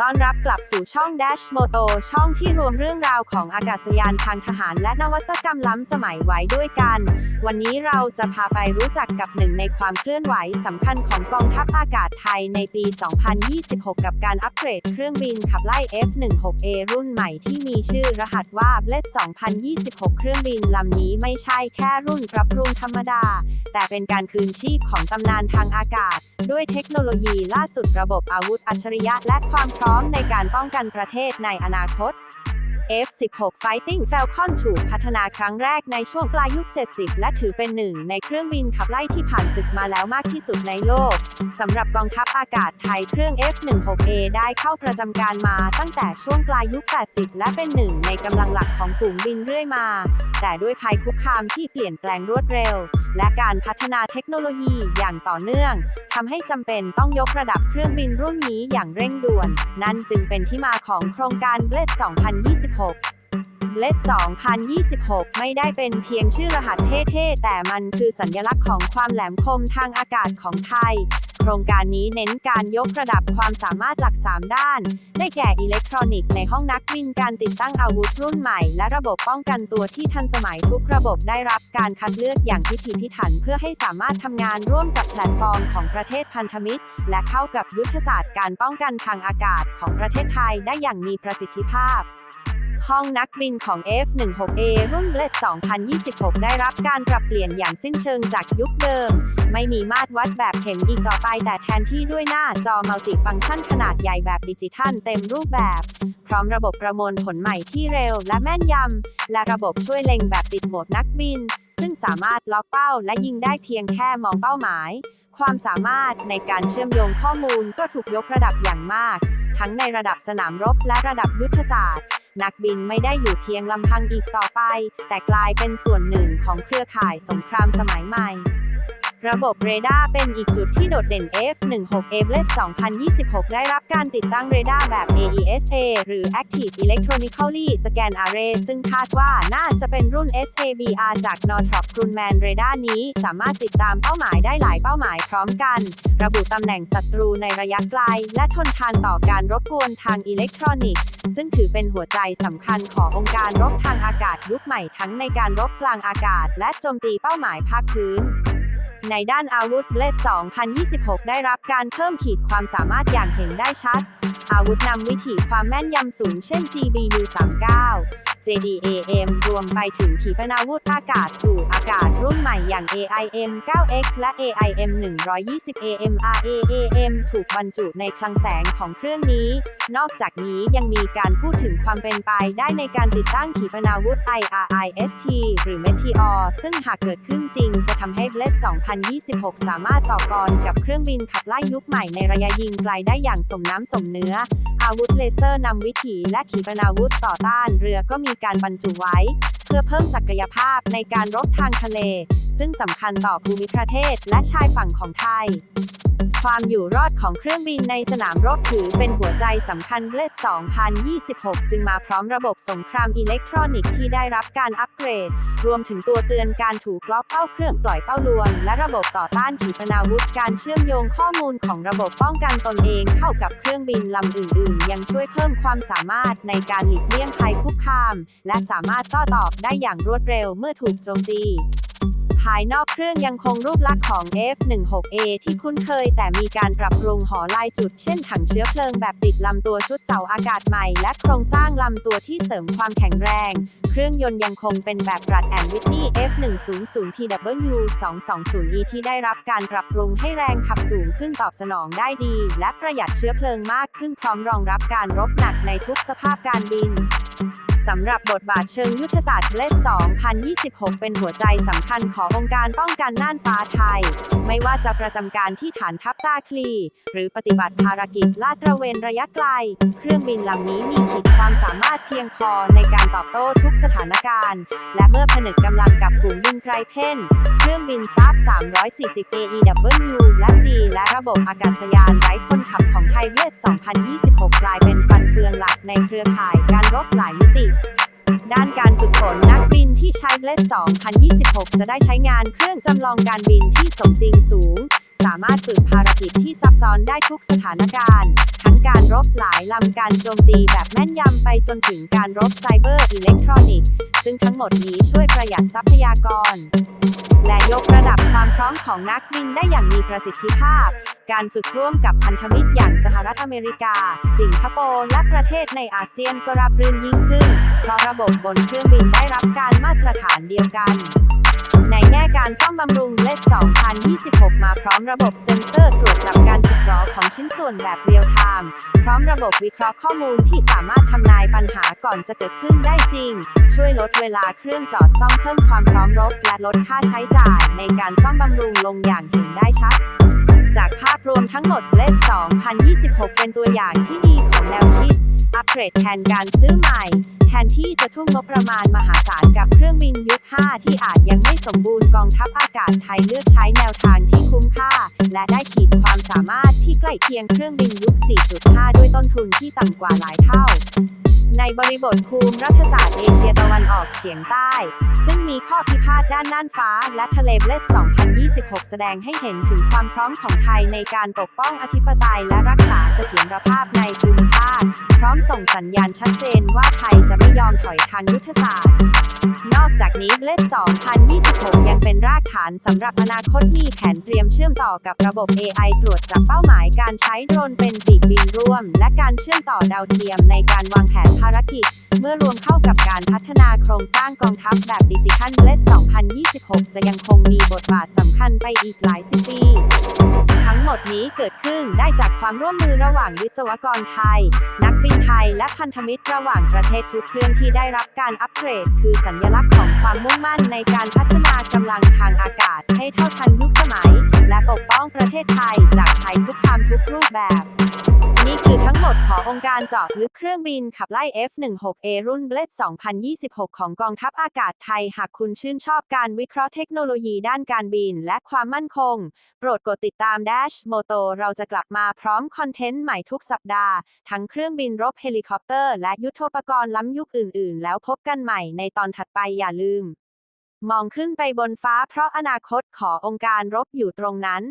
ต้อนรับกลับสู่ช่อง Dash Moto ช่องที่รวมเรื่องราวของอากาศยานทางทหารและนวัตกรรมล้ำสมัยไว้ด้วยกัน วันนี้เราจะพาไปรู้จักกับหนึ่งในความเคลื่อนไหวสำคัญของกองทัพอากาศไทยในปี 2026 กับการอัปเกรดเครื่องบินขับไล่ F-16A รุ่นใหม่ที่มีชื่อรหัสว่า Blade 2026 เครื่องบินลำนี้ไม่ใช่แค่รุ่นปรับปรุงธรรมดา แต่เป็นการคืนชีพของตำนานทางอากาศ ด้วยเทคโนโลยีล่าสุดระบบอาวุธอัจฉริยะและความพร้อมในการป้องกันประเทศในอนาคต F-16 Fighting Falcon ถูกพัฒนาครั้งแรกในช่วงปลายยุค 70 และถือเป็นหนึ่งในเครื่องบินขับไล่ที่ผ่านศึกมาแล้วมากที่สุดในโลก สำหรับกองทัพอากาศไทยเครื่อง F-16A ได้เข้าประจำการมาตั้งแต่ช่วงปลายยุค 80 และเป็นหนึ่งในกำลังหลักของฝูงบินเรื่อยมา แต่ด้วยภัยคุกคามที่เปลี่ยนแปลงรวดเร็ว และการพัฒนาเทคโนโลยีอย่างต่อเนื่องทำให้จำเป็นต้องยกระดับเครื่องบินรุ่นนี้อย่างเร่งด่วน นั่นจึงเป็นที่มาของโครงการ Blade 2026เลด2026 ไม่ได้เป็นเพียงชื่อรหัสเท่ๆ แต่มันคือสัญลักษณ์ของความแหลมคมทางอากาศของไทย โครงการนี้เน้นการยกระดับความสามารถหลัก 3 ด้าน ได้แก่อิเล็กทรอนิกส์ในห้องนักบินการติดตั้งอาวุธรุ่นใหม่ และระบบป้องกันตัวที่ทันสมัยทุกระบบได้รับการคัดเลือกอย่างพิถีพิถันเพื่อให้สามารถทำงานร่วมกับแพลตฟอร์มของประเทศพันธมิตร และเข้ากับยุทธศาสตร์การป้องกันทางอากาศของประเทศไทยได้อย่างมีประสิทธิภาพ ห้องนักบินของ F-16A รุ่น Blade 2026 ได้รับการปรับเปลี่ยนอย่างสิ้นเชิงจากยุคเดิม ไม่มีมาตรวัดแบบเข็มอีกต่อไปแต่แทนที่ด้วยหน้าจอมัลติฟังก์ชันขนาดใหญ่แบบดิจิทัลเต็มรูปแบบ พร้อมระบบประมวลผลใหม่ที่เร็วและแม่นยำ และระบบช่วยเล็งแบบติดโหมดนักบิน ซึ่งสามารถล็อกเป้าและยิงได้เพียงแค่มองเป้าหมาย ความสามารถในการเชื่อมโยงข้อมูลก็ถูกยกระดับอย่างมาก ทั้งในระดับสนามรบและระดับยุทธศาสตร์ นักบินไม่ได้อยู่เพียงลำพังอีกต่อไป แต่กลายเป็นส่วนหนึ่งของเครือข่ายสงครามสมัยใหม่ ระบบเรดาร์เป็นอีกจุดที่โดดเด่น F-16A Blade 2026 ได้รับการติดตั้งเรดาร์แบบ AESA หรือ Active Electronically Scan Array ซึ่งคาดว่าน่าจะเป็นรุ่น SABR จาก Northrop Grumman เรดาร์นี้สามารถติดตามเป้าหมายได้หลายเป้าหมายพร้อมกัน ระบุตำแหน่งศัตรูในระยะไกล และทนทานต่อการรบกวนทางอิเล็กทรอนิกส์ ซึ่งถือเป็นหัวใจสำคัญขององค์การรบทางอากาศยุคใหม่ทั้งในการรบกลางอากาศ และโจมตีเป้าหมายภาคพื้น ในด้านอาวุธเลด2026 ได้รับการเพิ่มขีดความสามารถอย่างเห็นได้ชัด อาวุธนำวิถีความแม่นยำสูงเช่น GBU 39 JDAM รวมไปถึงขีปนาวุธอากาศสู่อากาศรุ่นใหม่อย่าง AIM 9X และ AIM 120 AMRAAM ถูกบรรจุในคลังแสงของเครื่องนี้ นอกจากนี้ยังมีการพูดถึงความเป็นไปได้ในการติดตั้งขีปนาวุธ IRIST หรือ Meteor ซึ่งหากเกิดขึ้นจริงจะทำให้ Blade 2026 สามารถต่อกรกับเครื่องบินขับไล่ยุคใหม่ในระยะยิงไกลได้อย่างสมน้ำสมเนื้ออาวุธเลเซอร์นำวิถีและขีปนาวุธต่อต้านเรือก็มีการบรรจุไว้ เพื่อเพิ่มศักยภาพในการรบทางทะเล ซึ่งสำคัญต่อภูมิประเทศและชายฝั่งของไทย ความอยู่รอดของเครื่องบินในสนามรบถือเป็นหัวใจสำคัญ Blade 2026 จึงมาพร้อมระบบสงครามอิเล็กทรอนิกส์ที่ได้รับการอัปเกรด รวมถึงตัวเตือนการถูกล็อกเป้าเครื่องปล่อยเป้าลวง และระบบต่อต้านขีปนาวุธการเชื่อมโยงข้อมูลของระบบป้องกันตนเองเข้ากับเครื่องบินลำอื่น ๆ ยังช่วยเพิ่มความสามารถในการหลีกเลี่ยงภัยคุกคาม และสามารถโต้ตอบได้อย่างรวดเร็วเมื่อถูกโจมตี ภายนอกเครื่องยังคงรูปลักษณ์ของ F16A ที่คุ้นเคย แต่มีการปรับปรุงหอลายจุด เช่นถังเชื้อเพลิงแบบติดลำตัวชุดเสาอากาศใหม่ และโครงสร้างลำตัวที่เสริมความแข็งแรง เครื่องยนต์ยังคงเป็นแบบรัดแอนวิทนี F100PW 220E ที่ได้รับการปรับปรุงให้แรงขับสูงขึ้นตอบสนองได้ดี และประหยัดเชื้อเพลิงมากขึ้นพร้อมรองรับการรบหนักในทุกสภาพการบิน สำหรับบทบาทเชิงยุทธศาสตร์เลด2026 เป็นหัวใจสำคัญขององค์การป้องกันน่านฟ้าไทย ไม่ว่าจะประจำการที่ฐานทัพตาคลี หรือปฏิบัติภารกิจลาดตระเวนระยะไกล เครื่องบินลำนี้มีขีดความสามารถเพียงพอในการตอบโต้ทุกสถานการณ์ และเมื่อผนึกกำลัง ฝูงบินไกรเพนเครื่องบินซาบ340 AEW และ C และระบบอากาศยานไร้คนขับของไทยเวท2026 กลายเป็นฟันเฟืองหลักในเครือข่ายการรบหลายมิติ ด้านการฝึกฝนนักบินที่ใช้เลข2026 จะได้ใช้งานเครื่องจำลองการบินที่สมจริงสูง สามารถฝึกภารกิจที่ซับซ้อนได้ทุกสถานการณ์ ทั้งการรบหลายลำการโจมตีแบบแม่นยำไปจนถึงการรบไซเบอร์อิเล็กทรอนิกส์ ซึ่งทั้งหมดนี้ช่วยประหยัดทรัพยากร และยกระดับความพร้อมของนักบินได้อย่างมีประสิทธิภาพ การฝึกร่วมกับพันธมิตรอย่างสหรัฐอเมริกา สิงคโปร์ และประเทศในอาเซียนก็รับรื่นยิ่งขึ้น เพราะระบบบนเครื่องบินได้รับการมาตรฐานเดียวกัน ในแง่การซ่อมบำรุงเลข2026 มาพร้อมระบบเซ็นเซอร์ตรวจจับการสึกหรอของชิ้นส่วนแบบเรียลไทม์พร้อมระบบวิเคราะห์ข้อมูลที่สามารถทำนายปัญหาก่อนจะเกิดขึ้นได้จริง ช่วยลดเวลาเครื่องจอดซ่อมเพิ่มความพร้อมรบ และลดค่าใช้จ่ายในการซ่อมบำรุงลงอย่างเห็นได้ชัดจากภาพรวมทั้งหมดเลข2026 เป็นตัวอย่างที่ดีของแนวคิด อัปเกรดแทนการซื้อใหม่ แทนที่จะทุ่มงบประมาณมหาศาลกับเครื่องบินยุค 5 ที่อาจยังไม่สมบูรณ์กองทัพอากาศไทยเลือกใช้แนวทางที่คุ้มค่า และได้ขีดความสามารถที่ใกล้เคียงเครื่องบินยุค 4.5 ด้วยต้นทุนที่ต่ำกว่าหลายเท่า ในบริบทภูมิรัฐศาสตร์เอเชียตะวันออกเฉียงใต้ ซึ่งมีข้อพิพาทด้านน่านฟ้า และทะเลเล็ด 2026 แสดงให้เห็นถึงความพร้อมของไทยในการปกป้องอธิปไตยและรักษาเสถียรภาพในภูมิภาค พร้อมส่งสัญญาณชัดเจนว่าไทยจะไม่ยอมถอยทางยุทธศาสตร์นอกจากนี้เล็ด 2026 ยังเป็นรากฐานสำหรับอนาคตมีแผนเตรียมเชื่อมต่อกับระบบ AI ตรวจจับเป้าหมายการใช้โดรนเป็นปีกบินร่วม และการเชื่อมต่อดาวเทียมในการวางแผนภารกิจ เมื่อรวมเข้ากับการพัฒนาโครงสร้างกองทัพแบบดิจิทัลเลด2026 จะยังคงมีบทบาทสำคัญไปอีกหลายสิบปีทั้งหมดนี้เกิดขึ้นได้จากความร่วมมือระหว่างวิศวกรไทย นักบินไท ยและพันธมิตรระหว่างประเทศทุกเครื่องที่ได้รับการอัปเกรด คือสัญลักษณ์ของความมุ่งมั่นในการพัฒนากำลังทางอากาศ ให้เท่าทันยุคสมัย และปกป้องประเทศไทย จากภัยคุกคามทุกรูปแบบ นี่คือทั้งหมดขององค์การเจาะลึกเครื่องบินขับไล่ F-16A รุ่น Blade 2026 ของกองทัพอากาศไทย หากคุณชื่นชอบการวิเคราะห์เทคโนโลยีด้านการบินและความมั่นคง โปรดกดติดตาม Dash Moto เราจะกลับมาพร้อมคอนเทนต์ใหม่ทุกสัปดาห์ ทั้งเครื่องบินรบเฮลิคอปเตอร์ และยุทโธปกรณ์ล้ำยุคอื่น ๆ แล้วพบกันใหม่ในตอนถัดไปอย่าลืม มองขึ้นไปบนฟ้าเพราะอนาคตขององค์การรบอยู่ตรงนั้น